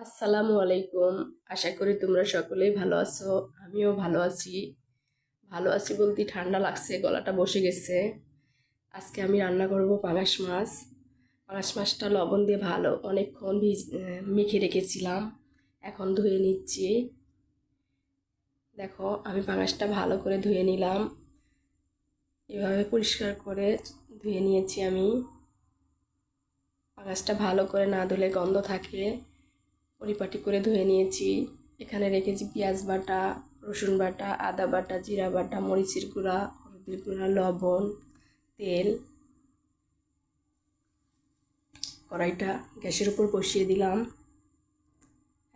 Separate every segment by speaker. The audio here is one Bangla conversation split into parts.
Speaker 1: আসসালামু আলাইকুম। আশা করি তোমরা সকলেই ভালো আছো, আমিও ভালো আছি। ভালো আছি বলতে ঠান্ডা লাগছে, গলাটা বসে গেছে। আজকে আমি রান্না করব পাঙাশ মাছ। পাঙাশ মাছটা লবণ দিয়ে ভালো অনেকক্ষণ ভিজ মেখে রেখেছিলাম। এখন ধুয়ে নিচ্ছি। দেখো, আমি পাঙাশটা ভালো করে ধুয়ে নিলাম। এভাবে পরিষ্কার করে ধুয়ে নিয়েছি আমি। পাঙাশটা ভালো করে না ধুলে গন্ধ থাকে। পরিপাটি করে ধুয়ে নিয়েছি। এখানে রেখেছি পেঁয়াজ বাটা, রসুন বাটা, আদা বাটা, জিরা বাটা, মরিচের গুঁড়া, হলুদের গুঁড়া, লবণ, তেল। কড়াইটা গ্যাসের উপর বসিয়ে দিলাম।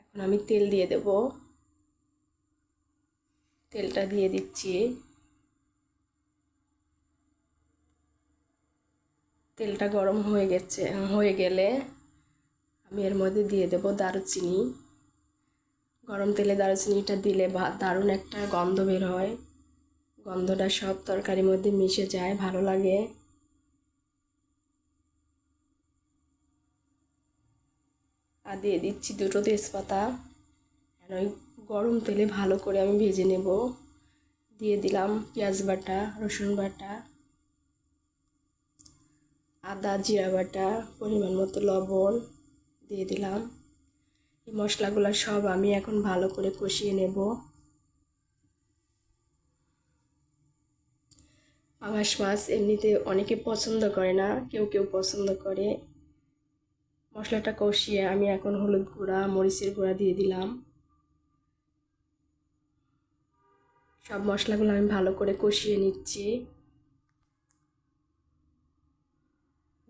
Speaker 1: এখন আমি তেল দিয়ে দেব। তেলটা দিয়ে দিচ্ছি। তেলটা গরম হয়ে গেছে, হয়ে গেলে আমি এর মধ্যে দিয়ে দেব দারুচিনি। গরম তেলে দারুচিনিটা দিলে দারুণ একটা গন্ধ বের হয়। গন্ধটা সব তরকারির মধ্যে মিশে যায়, ভালো লাগে। আর দিয়ে দিচ্ছি দুটো তেজপাতা। আর ওই গরম তেলে ভালো করে আমি ভেজে নেব। দিয়ে দিলাম পেঁয়াজ বাটা, রসুন বাটা, আদা, জিরা বাটা, পরিমাণ মতো লবণ। দিয়ে দিলাম। এই মশলাগুলো সব আমি এখন ভালো করে কষিয়ে নেব। পাঙাশ মাছ এমনিতে অনেকে পছন্দ করে না, কেউ কেউ পছন্দ করে। মশলাটা কষিয়ে আমি এখন হলুদ গুঁড়া, মরিচের গুঁড়া দিয়ে দিলাম। সব মশলাগুলো আমি ভালো করে কষিয়ে নিচ্ছি।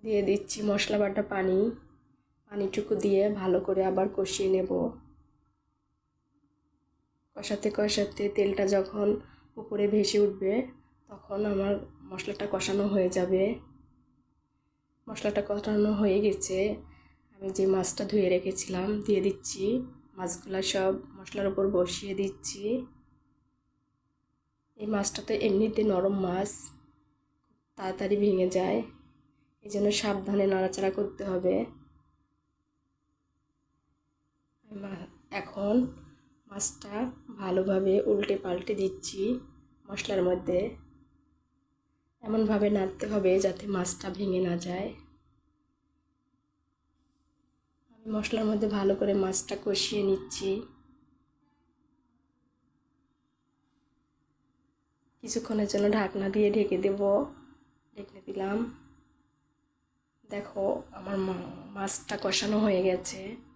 Speaker 1: দিয়ে দিচ্ছি মশলা বাটা পানি। পানিটুকু দিয়ে ভালো করে আবার কষিয়ে নেব। কষাতে কষাতে তেলটা যখন উপরে ভেসে উঠবে, তখন আমার মশলাটা কষানো হয়ে যাবে। মশলাটা কষানো হয়ে গেছে। আমি যে মাছটা ধুয়ে রেখেছিলাম, দিয়ে দিচ্ছি। মাছগুলো সব মশলার উপর বসিয়ে দিচ্ছি। এই মাছটা তো এমনিতে নরম মাছ তাড়াতাড়ি ভেঙে যায়। এই জন্য সাবধানে নাড়াচাড়া করতে হবে। এখন মাছটা ভালোভাবে উল্টে পাল্টে দিচ্ছি মশলার মধ্যে। এমনভাবে নাড়তে হবে যাতে মাছটা ভেঙে না যায়। আমি মশলার মধ্যে ভালো করে মাছটা কষিয়ে নিচ্ছি। কিছুক্ষণের জন্য ঢাকনা দিয়ে ঢেকে দেব। ঢেকে দিলাম। দেখো, আমার মাছটা কষানো হয়ে গেছে।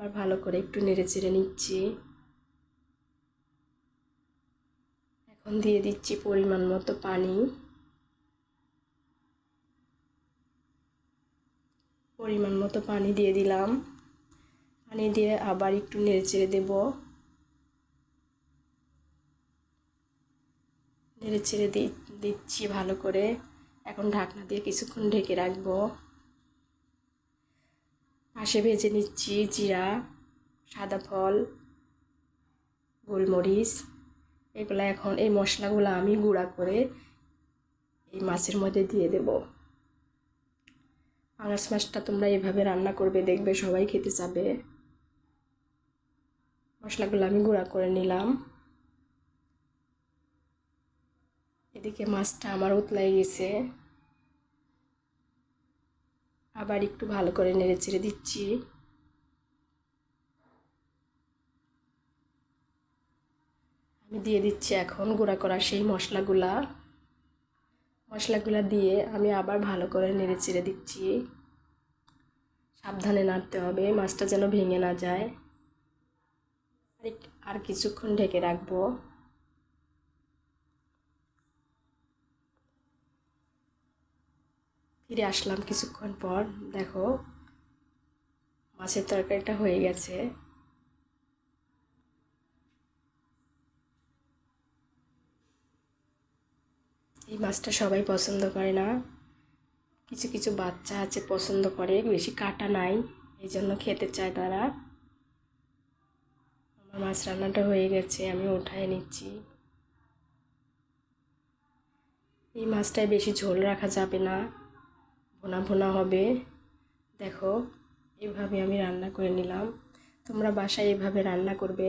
Speaker 1: আবার ভালো করে একটু নেড়ে চেড়ে নিচ্ছি। এখন দিয়ে দিচ্ছি পরিমাণ মতো পানি। পরিমাণ মতো পানি দিয়ে দিলাম। পানি দিয়ে আবার একটু নেড়ে চেড়ে দেব। নেড়ে চেড়ে দিচ্ছি ভালো করে। এখন ঢাকনা দিয়ে কিছুক্ষণ ঢেকে রাখব। পাশে ভেজে নিচ্ছি জিরা, সাদা ফল, গোলমরিচ। এগুলো এখন এই মশলাগুলো আমি গুঁড়া করে এই মাছের মধ্যে দিয়ে দেব। পাঙাশ মাছটা তোমরা এভাবে রান্না করবে, দেখবে সবাই খেতে চাবে। মশলাগুলো আমি গুঁড়া করে নিলাম। এদিকে মাছটা আমার উতলাই গেছে। আবার একটু ভালো করে নেড়ে চেড়ে দিচ্ছি। আমি দিয়ে দিচ্ছি এখন গুঁড়া করা সেই মশলাগুলা। মশলাগুলা দিয়ে আমি আবার ভালো করে নেড়ে চেড়ে দিচ্ছি। সাবধানে নাড়তে হবে, মাছটা যেন ভেঙে না যায়। আর কিছুক্ষণ ঢেকে রাখব। ফিরে আসলাম কিছুক্ষণ পর। দেখো, মাছের তরকারিটা হয়ে গেছে। এই মাছটা সবাই পছন্দ করে না। কিছু কিছু বাচ্চা আছে পছন্দ করে, বেশি কাটা নাই, এই জন্য খেতে চায় তারা। আমার মাছ রান্নাটা হয়ে গেছে, আমি উঠায় নিচ্ছি। এই মাছটায় বেশি ঝোল রাখা যাবে না। ভোনা ভোনা হবে। দেখো এভাবে আমি রান্না করে নিলাম। তোমরা বাসায় এভাবে রান্না করবে।